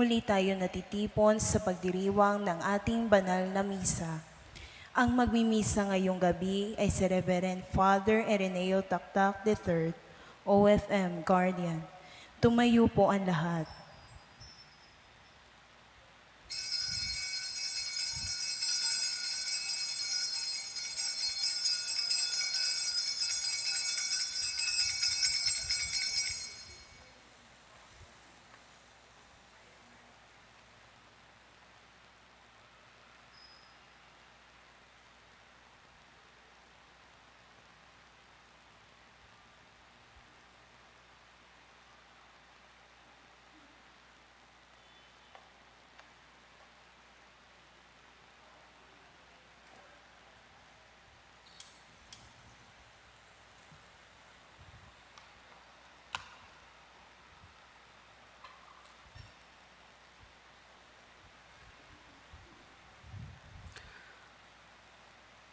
muli tayo natitipon sa pagdiriwang ng ating banal na misa. Ang magmimisa ngayong gabi ay si Reverend Father Ireneo Taktak III, OFM Guardian. Tumayo po ang lahat.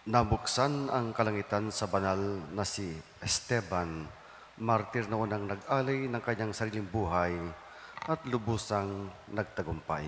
Nabuksan ang kalangitan sa banal na si Esteban, martir na unang nag-alay ng kanyang sariling buhay at lubusang nagtagumpay.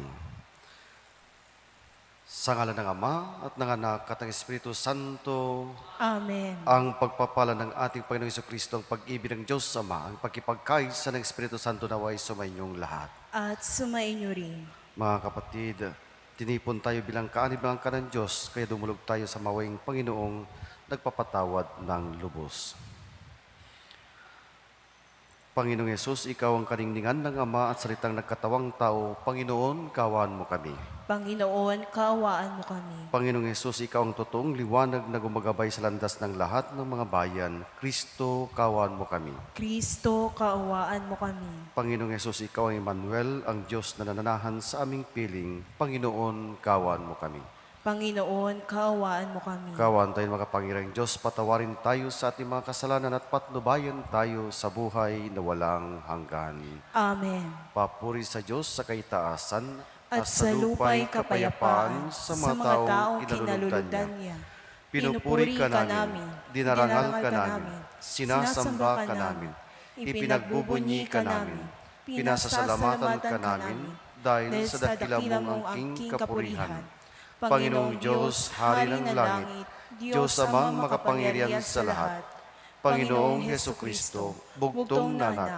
Sa ngalan ng Ama at ng Anak at ng Espiritu Santo, Amen. ang pagpapala ng ating Panginoong Heso Kristo, ang pag-ibig ng Diyos Ama, ang pagkipagkaisa ng Espiritu Santo naway sumainyong lahat. At sumainyo rin. Mga kapatid, tinipon tayo bilang kaanib ng angka ng Diyos, kaya dumulog tayo sa mawing Panginoong nagpapatawad ng lubos. Panginoong Yesus, Ikaw ang kaningningan ng Ama at salitang nagkatawang tao. Panginoon, kawan mo kami. Panginoon, kaawaan mo kami. Panginoong Yesus, Ikaw ang totoong liwanag na gumagabay sa landas ng lahat ng mga bayan. Kristo, kawan mo kami. Kristo, kaawaan mo kami. Panginoong Yesus, Ikaw ang Emmanuel, ang Diyos na nananahan sa aming piling. Panginoon, kawan mo kami. Panginoon, kaawaan mo kami. Kawan tayo makapangyarang Diyos, patawarin tayo sa ating mga kasalanan at patnubayan tayo sa buhay na walang hanggan. Amen. Papuri sa Diyos sa kaitaasan At sa lupa'y kapayapaan sa mga taong kinalulugdan niya. Pinupuri ka namin, dinarangal ka namin, sinasamba ka namin, ipinagbubunyi ka namin, pinasasalamatan ka namin, dahil sa dakila mong angking kapurihan. Panginoong Diyos, Hari ng langit, Diyos amang makapangyarihan sa lahat, Panginoong Heso Kristo, bugtong na anak,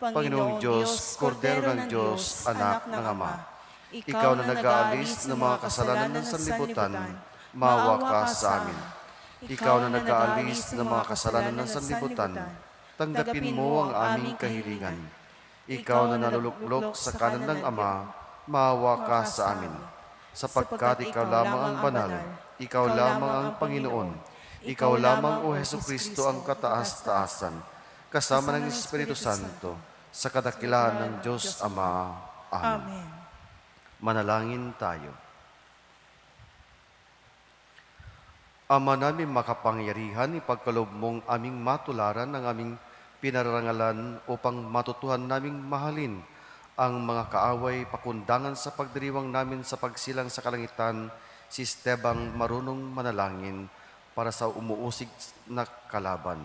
Panginoong Diyos, Kordero ng Diyos, anak ng Ama, Ikaw na nag-aalis ng mga kasalanan ng sanlibutan, maawa ka sa amin. Ikaw na nag-aalis ng mga kasalanan ng sanlibutan, tanggapin mo ang aming kahilingan. Ikaw na naluluklok sa kanan ng Ama, maawa ka sa amin. Sapagkat ikaw lamang ang banal, ikaw lamang ang Panginoon, ikaw lamang o Heso Kristo ang kataas-taasan, kasama ng Espiritu Santo, sa kadakilaan ng Diyos Ama. Amen. Manalangin tayo. Ama namin makapangyarihan, ipagkaloob mong aming matularan ang aming pinararangalan upang matutuhan naming mahalin ang mga kaaway pakundangan sa pagdiriwang namin sa pagsilang sa kalangitan si Estebang marunong manalangin para sa umuusig na kalaban.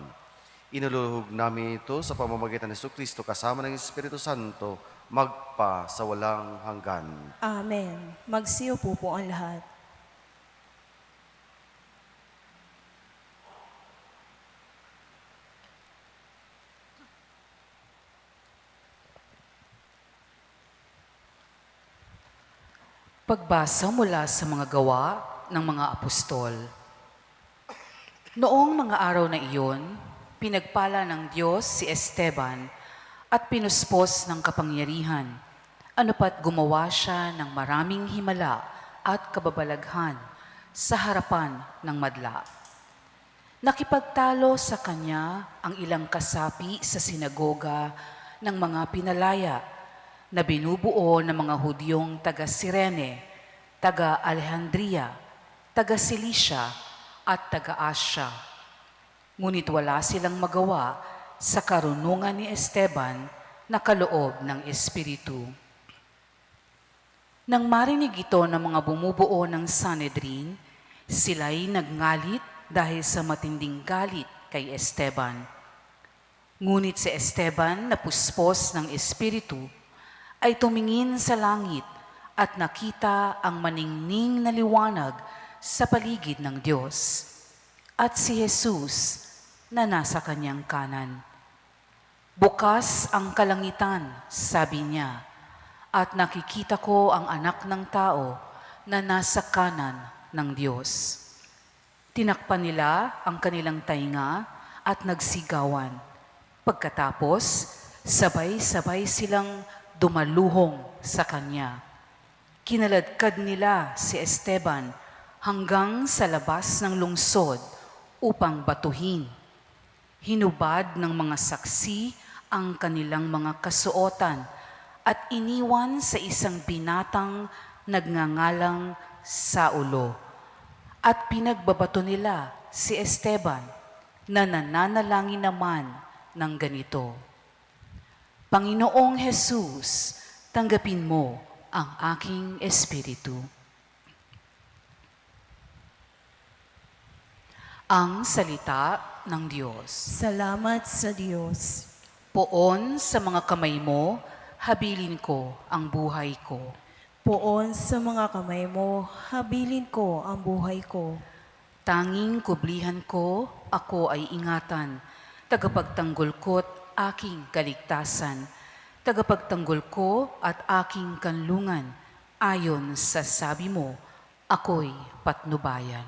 Inuluhog namin ito sa pamamagitan ni Kristo kasama ng Espiritu Santo magpa sa walang hanggan. Amen. Magsiyo po po ang lahat. Pagbasa mula sa mga gawa ng mga apostol. Noong mga araw na iyon, pinagpala ng Diyos si Esteban at pinuspos ng kapangyarihan. Ano pat gumawa siya ng maraming himala at kababalaghan sa harapan ng madla. Nakipagtalo sa kanya ang ilang kasapi sa sinagoga ng mga pinalaya na binubuo ng mga Hudyong taga Sirene, taga Alejandria, taga Cilicia at taga Asya. Ngunit wala silang magawa sa karunungan ni Esteban na kaloob ng Espiritu. Nang marinig ito ng mga bumubuo ng Sanedrin, sila'y nagngalit dahil sa matinding galit kay Esteban. Ngunit si Esteban, napuspos ng Espiritu, ay tumingin sa langit at nakita ang maningning na liwanag sa paligid ng Diyos at si Jesus na nasa kanyang kanan. Bukas ang kalangitan, sabi niya, at nakikita ko ang anak ng tao na nasa kanan ng Diyos. Tinakpan nila ang kanilang tainga at nagsigawan. Pagkatapos, sabay-sabay silang dumaluhong sa kanya. Kinaladkad nila si Esteban hanggang sa labas ng lungsod upang batuhin. Hinubad ng mga saksi ang kanilang mga kasuotan at iniwan sa isang binatang nagngangalang Saulo. At pinagbabato nila si Esteban na nananalangin naman ng ganito. Panginoong Jesus, tanggapin mo ang aking espiritu. Ang salita ng Diyos. Salamat sa Diyos. Poon sa mga kamay mo, habilin ko ang buhay ko. Poon sa mga kamay mo, habilin ko ang buhay ko. Tanging kublihan ko, ako ay ingatan. Tagapagtanggol ko't aking kaligtasan. Tagapagtanggol ko at aking kanlungan. Ayon sa sabi mo, ako'y patnubayan.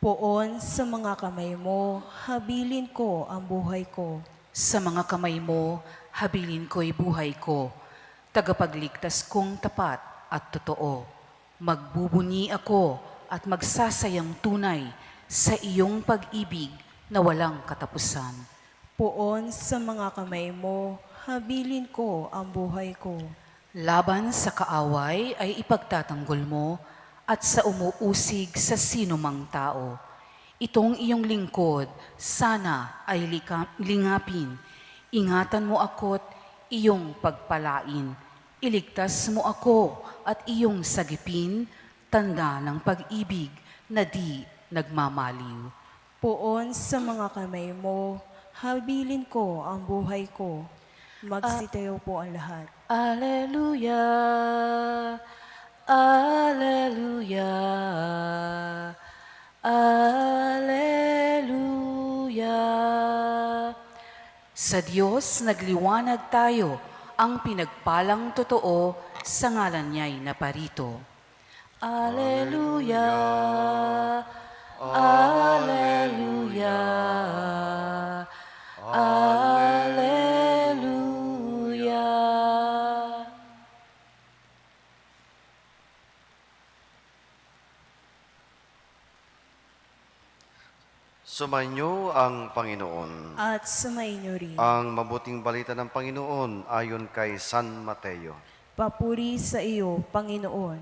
Poon sa mga kamay mo, habilin ko ang buhay ko. Sa mga kamay mo, habilin ko'y buhay ko. Tagapagligtas kong tapat at totoo. Magbubuni ako at magsasayang tunay sa iyong pag-ibig na walang katapusan. Poon sa mga kamay mo, habilin ko ang buhay ko. Laban sa kaaway ay ipagtatanggol mo at sa umuusig sa sinumang tao. Itong iyong lingkod, sana ay lika- lingapin. Ingatan mo ako't iyong pagpalain. Iligtas mo ako at iyong sagipin, tanda ng pag-ibig na di nagmamaliw. Poon sa mga kamay mo, habilin ko ang buhay ko. Magsitayo po ang lahat. Alleluia, Alleluia, Alleluia. Sa Diyos nagliwanag tayo, ang pinagpalang totoo sa ngalan niya'y naparito. Alleluia, Alleluia, Alleluia. Sumainyo ang Panginoon. At sumainyo rin. Ang mabuting balita ng Panginoon ayon kay San Mateo. Papuri sa iyo, Panginoon.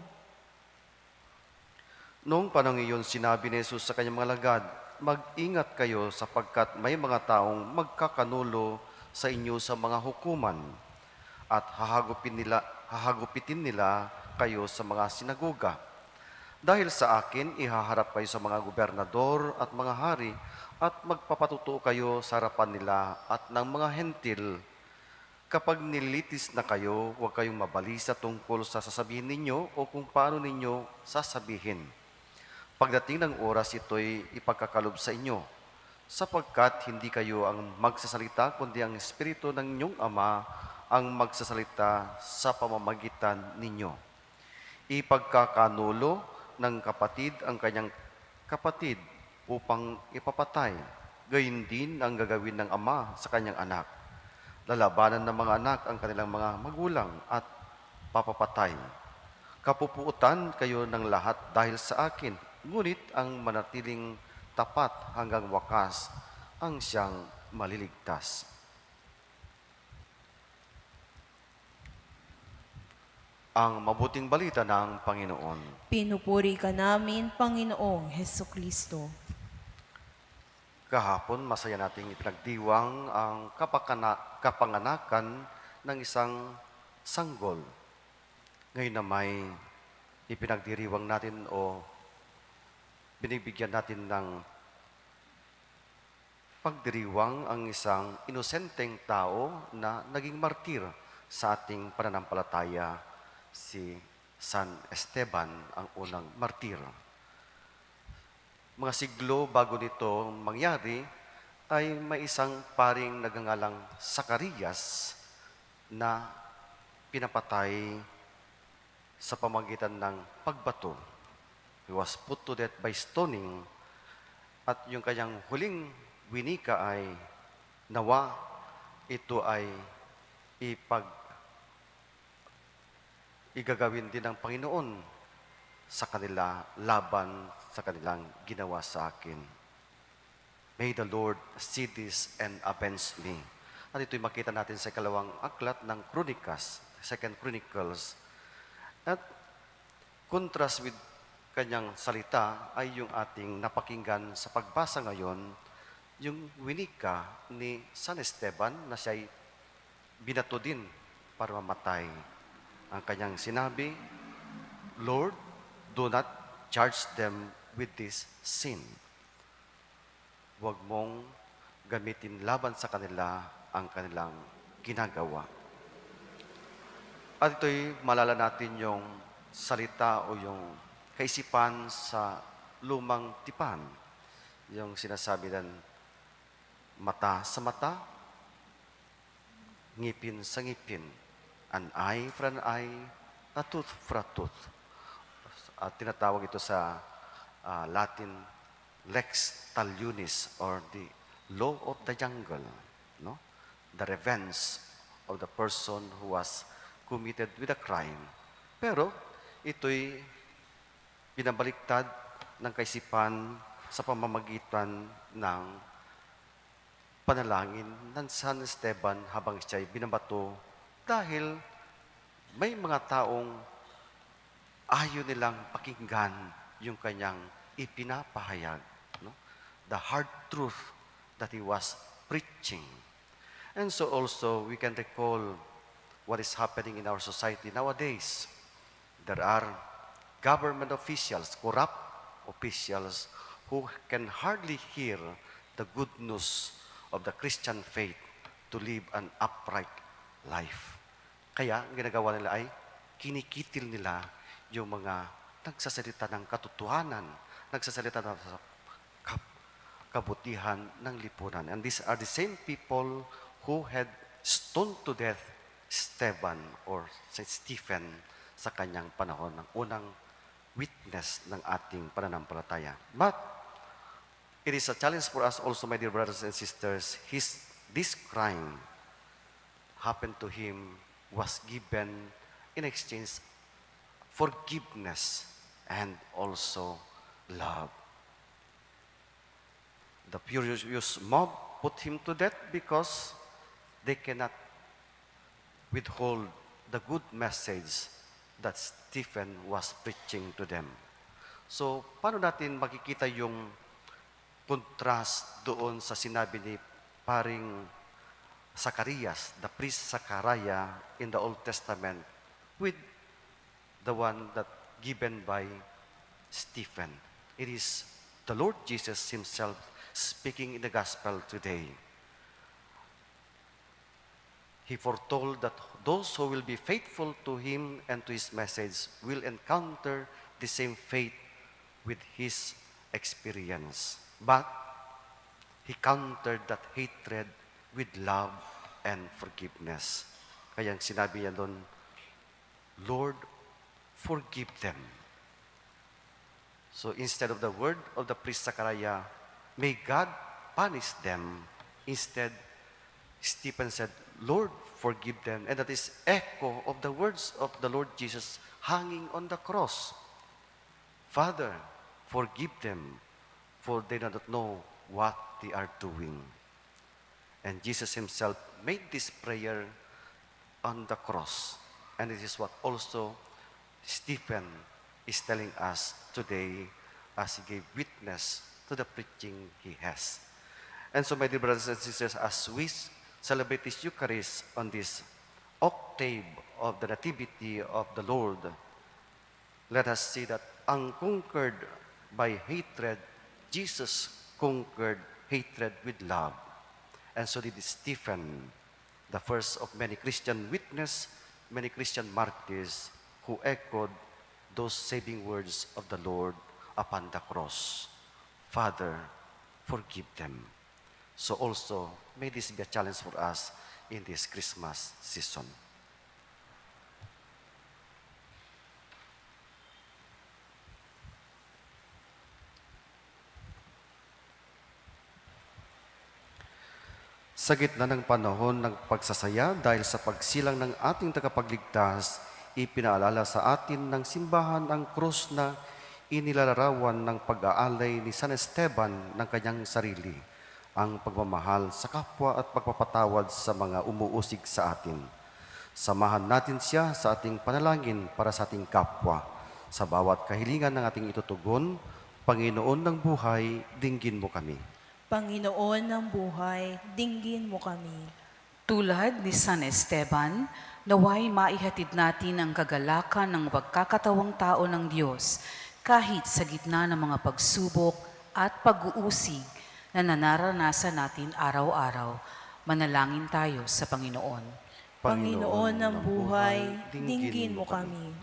Noong panahon iyon, sinabi ni Jesus sa kanyang mga lagad, Mag-ingat kayo sapagkat may mga taong magkakanulo sa inyo sa mga hukuman at hahagupin nila, hahagupitin nila kayo sa mga sinagoga. Dahil sa akin, ihaharap kayo sa mga gobernador at mga hari at magpapatutuo kayo sa harapan nila at ng mga hentil. Kapag nilitis na kayo, huwag kayong mabalisa tungkol sa sasabihin ninyo o kung paano ninyo sasabihin. Pagdating ng oras, ito'y ipagkakalob sa inyo, sapagkat hindi kayo ang magsasalita, kundi ang Espiritu ng inyong Ama ang magsasalita sa pamamagitan ninyo. Ipagkakanulo ng kapatid ang kanyang kapatid upang ipapatay. Gayun din ang gagawin ng ama sa kanyang anak. Lalabanan ng mga anak ang kanilang mga magulang at papapatay. Kapupuutan kayo ng lahat dahil sa akin, ngunit ang manatiling tapat hanggang wakas ang siyang maliligtas. Ang mabuting balita ng Panginoon. Pinupuri ka namin, Panginoong Heso Kristo. Kahapon, masaya nating ipinagdiwang ang kapakana, kapanganakan ng isang sanggol. Ngayon na may ipinagdiriwang natin o binibigyan natin ng pagdiriwang ang isang inosenteng tao na naging martir sa ating pananampalataya si San Esteban, ang unang martir. Mga siglo bago nito mangyari, ay may isang paring nagangalang Sakarias na pinapatay sa pamagitan ng pagbato. He was put to death by stoning at yung kanyang huling winika ay nawa ito ay ipag igagawin din ng Panginoon sa kanila laban sa kanilang ginawa sa akin. May the Lord see this and avenge me. At ito'y makita natin sa kalawang aklat ng Chronicles, Second Chronicles. At contrast with kanyang salita ay yung ating napakinggan sa pagbasa ngayon, yung winika ni San Esteban na siya'y binato din para mamatay. Ang kanyang sinabi, Lord, do not charge them with this sin. Huwag mong gamitin laban sa kanila ang kanilang ginagawa. At ito'y malala natin yung salita o yung kaisipan sa lumang tipan. Yung sinasabi ng mata sa mata, ngipin sa ngipin, an eye for an eye, a tooth for a tooth. At tinatawag ito sa ah, Latin lex talionis or the law of the jungle, no? The revenge of the person who was committed with a crime. Pero ito'y binabaliktad ng kaisipan sa pamamagitan ng panalangin ng San Esteban habang siya'y binabato dahil may mga taong ayaw nilang pakinggan yung kanyang ipinapahayag. No? The hard truth that he was preaching. And so also, we can recall what is happening in our society nowadays. There are government officials, corrupt officials, who can hardly hear the good news of the Christian faith to live an upright life. Kaya, ang ginagawa nila ay kinikitil nila yung mga nagsasalita ng katotohanan, nagsasalita ng kabutihan ng lipunan. And these are the same people who had stoned to death Stephen or St. Stephen sa kanyang panahon ng unang witness ng ating pananampalataya. But it is a challenge for us also, my dear brothers and sisters, his, this crime happened to him was given in exchange forgiveness and also love. The furious mob put him to death because they cannot withhold the good message that Stephen was preaching to them. So, paano natin makikita yung contrast doon sa sinabi ni paring Zacarias, the priest Zachariah in the Old Testament with the one that given by Stephen. It is the Lord Jesus himself speaking in the gospel today. He foretold that those who will be faithful to him and to his message will encounter the same faith with his experience. But he countered that hatred with love and forgiveness. Kaya sinabi niya doon, Lord, forgive them. So instead of the word of the priest Zachariah, may God punish them. Instead, Stephen said, Lord, forgive them. And that is echo of the words of the Lord Jesus hanging on the cross. Father, forgive them, for they do not know what they are doing. And Jesus himself made this prayer on the cross. And this is what also Stephen is telling us today as he gave witness to the preaching he has. And so, my dear brothers and sisters, as we celebrate this Eucharist on this octave of the Nativity of the Lord, let us see that unconquered by hatred, Jesus conquered hatred with love. And so did Stephen the first of many Christian witness, many Christian martyrs who echoed those saving words of the Lord upon the cross. Father, forgive them. So also, may this be a challenge for us in this Christmas season. Sa gitna ng panahon ng pagsasaya dahil sa pagsilang ng ating tagapagligtas, ipinaalala sa atin ng simbahan ang krus na inilalarawan ng pag-aalay ni San Esteban ng kanyang sarili, ang pagmamahal sa kapwa at pagpapatawad sa mga umuusig sa atin. Samahan natin siya sa ating panalangin para sa ating kapwa. Sa bawat kahilingan ng ating itutugon, Panginoon ng buhay, dinggin mo kami. Panginoon ng buhay, dinggin mo kami. Tulad ni San Esteban, naway maihatid natin ang kagalakan ng pagkakatawang tao ng Diyos kahit sa gitna ng mga pagsubok at pag-uusig na nanaranasan natin araw-araw. Manalangin tayo sa Panginoon. Panginoon ng buhay, dinggin mo kami.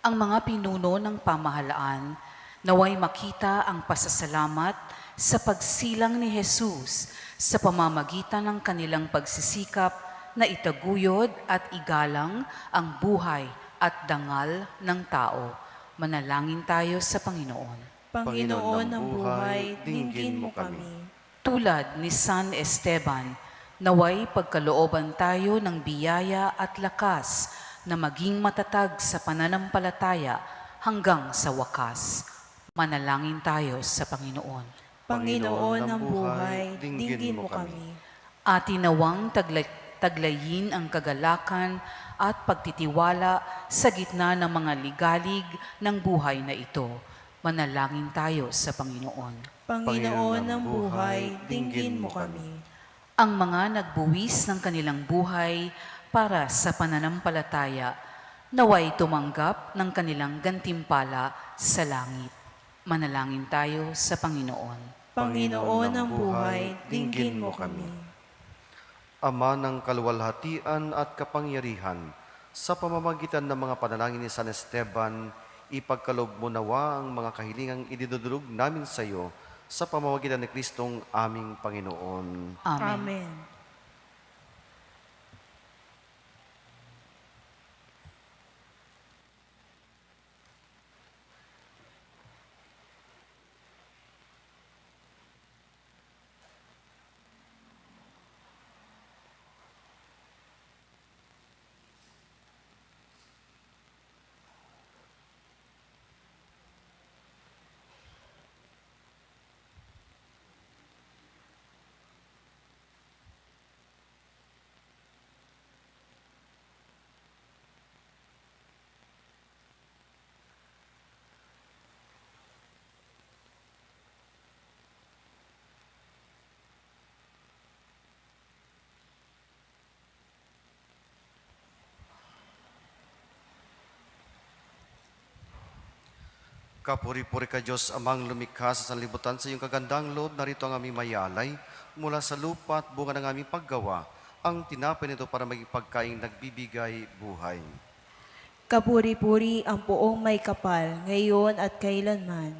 Ang mga pinuno ng pamahalaan, naway makita ang pasasalamat sa pagsilang ni Jesus sa pamamagitan ng kanilang pagsisikap na itaguyod at igalang ang buhay at dangal ng tao. Manalangin tayo sa Panginoon. Panginoon ng buhay, dinggin mo kami. Tulad ni San Esteban, naway pagkalooban tayo ng biyaya at lakas na maging matatag sa pananampalataya hanggang sa wakas. Manalangin tayo sa Panginoon. Panginoon ng buhay, dinggin mo kami. Atinawang taglay, taglayin ang kagalakan at pagtitiwala sa gitna ng mga ligalig ng buhay na ito. Manalangin tayo sa Panginoon. Panginoon ng buhay, dinggin mo kami. ang mga nagbuwis ng kanilang buhay para sa pananampalataya, naway tumanggap ng kanilang gantimpala sa langit. Manalangin tayo sa Panginoon. Panginoon ng buhay, dinggin mo kami. Ama ng kaluwalhatian at kapangyarihan, sa pamamagitan ng mga panalangin ni San Esteban, ipagkalob mo nawa ang mga kahilingang idinudulog namin sa iyo sa pamamagitan ni Kristong aming Panginoon. Amen. Amen. Kapuri-puri ka Diyos, amang lumikha sa sanlibutan sa iyong kagandang loob, narito ang aming mayalay mula sa lupa at bunga ng aming paggawa, ang tinapay nito para maging pagkain nagbibigay buhay. Kapuri-puri ang poong may kapal, ngayon at kailanman.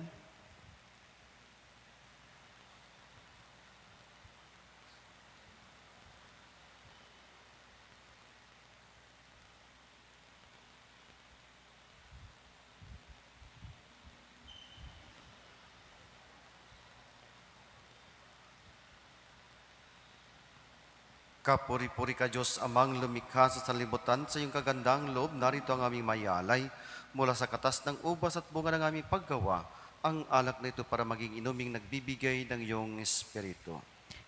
Kapuri-puri ka Diyos, amang lumikha sa sanlibutan sa iyong kagandang loob, narito ang aming mayalay mula sa katas ng ubas at bunga ng aming paggawa, ang alak na ito para maging inuming nagbibigay ng iyong espiritu.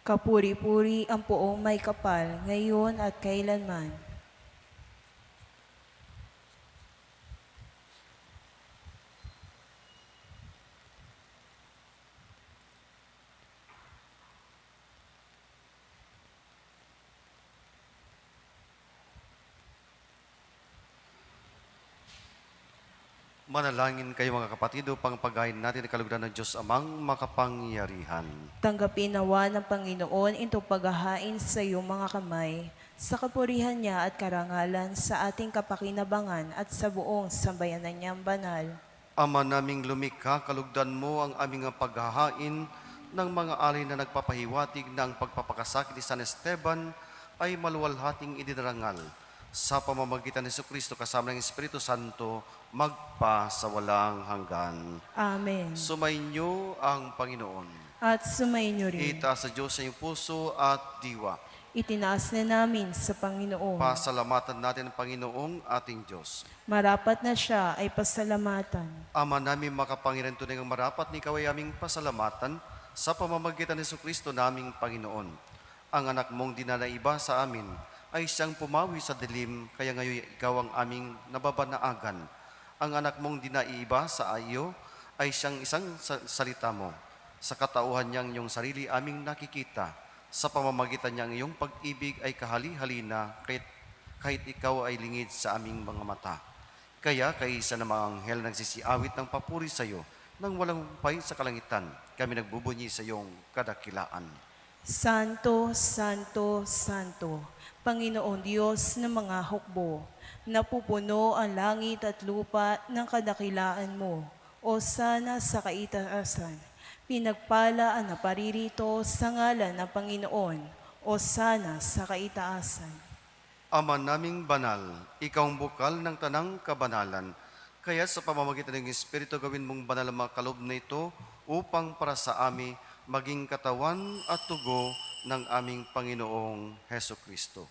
Kapuri-puri ang poong may kapal, ngayon at kailanman. Manalangin kayo mga kapatid upang pagayin natin ang kalugdan ng Diyos amang makapangyarihan. Tanggapin nawa ng Panginoon ito paghahain sa iyong mga kamay sa kapurihan niya at karangalan sa ating kapakinabangan at sa buong sambayanan niyang banal. Ama naming lumikha, kalugdan mo ang aming paghahain ng mga alay na nagpapahiwatig na ang pagpapakasakit ni San Esteban ay maluwalhating idinarangal sa pamamagitan ni Kristo kasama ng Espiritu Santo magpa sa walang hanggan. Amen. Sumainyo ang Panginoon. At sumainyo rin. Itaas sa Diyos sa iyong puso at diwa. Itinaas na namin sa Panginoon. Pasalamatan natin ang Panginoong ating Diyos. Marapat na siya ay pasalamatan. Ama namin makapangyarihan tunay ang marapat ni ikaw ay aming pasalamatan sa pamamagitan ni Kristo naming Panginoon. Ang anak mong dinalaiba sa amin ay siyang pumawi sa dilim, kaya ngayon ikaw ang aming nababanaagan. Ang anak mong dinaiba sa iyo ay siyang isang sa- salita mo. Sa katauhan niyang iyong sarili aming nakikita. Sa pamamagitan niyang iyong pag-ibig ay kahali-halina kahit, kahit ikaw ay lingid sa aming mga mata. Kaya kaisa ng mga anghel nagsisiawit ng papuri sa iyo nang walang humpay sa kalangitan. Kami nagbubunyi sa iyong kadakilaan. Santo, Santo, Santo, Panginoon Diyos ng mga hukbo, napupuno ang langit at lupa ng kadakilaan mo, o sana sa kaitaasan. Pinagpala ang naparirito sa ngalan ng Panginoon, o sana sa kaitaasan. Ama naming banal, ikaw ang bukal ng tanang kabanalan. Kaya sa pamamagitan ng Espiritu gawin mong banal ang mga kalob na ito upang para sa amin maging katawan at tugo ng aming Panginoong Heso Kristo.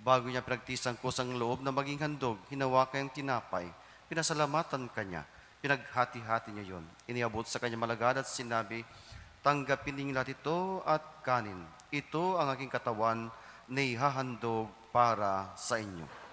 Bago niya pinagtisang kusang loob na maging handog, hinawakan ang tinapay, pinasalamatan kanya, pinaghati-hati niya yon. Iniabot sa kanya malagad at sinabi, Tanggapin ninyo lahat ito at kanin. Ito ang aking katawan na ihahandog para sa inyo.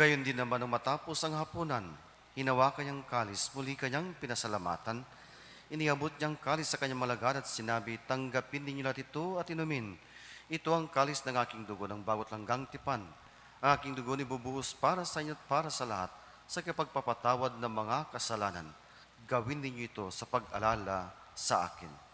Gayon din naman nung matapos ang hapunan, hinawakan niyang kalis, muli kanyang pinasalamatan. Iniabot niyang kalis sa kanyang malagad at sinabi, Tanggapin ninyo lahat ito at inumin. Ito ang kalis ng aking dugo ng bawat langgang tipan. Ang aking dugo ni bubuhos para sa inyo at para sa lahat sa kapagpapatawad ng mga kasalanan. Gawin ninyo ito sa pag-alala sa akin.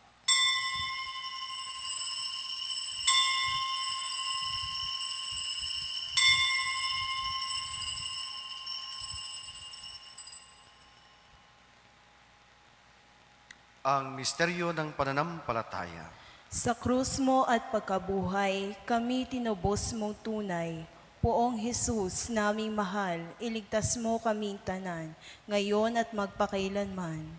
Ang misteryo ng pananampalataya. Sa krus mo at pagkabuhay, kami tinubos mong tunay. Poong Jesus, naming mahal, iligtas mo kaming tanan, ngayon at magpakailanman.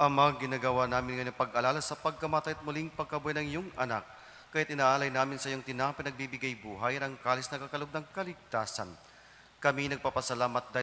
Ama, ginagawa namin ngayon pag-alala sa pagkamatay at muling pagkabuhay ng iyong anak. Kaya't inaalay namin sa iyong tinapay nagbibigay buhay ang kalis na kakalog ng kaligtasan. Kami nagpapasalamat dahil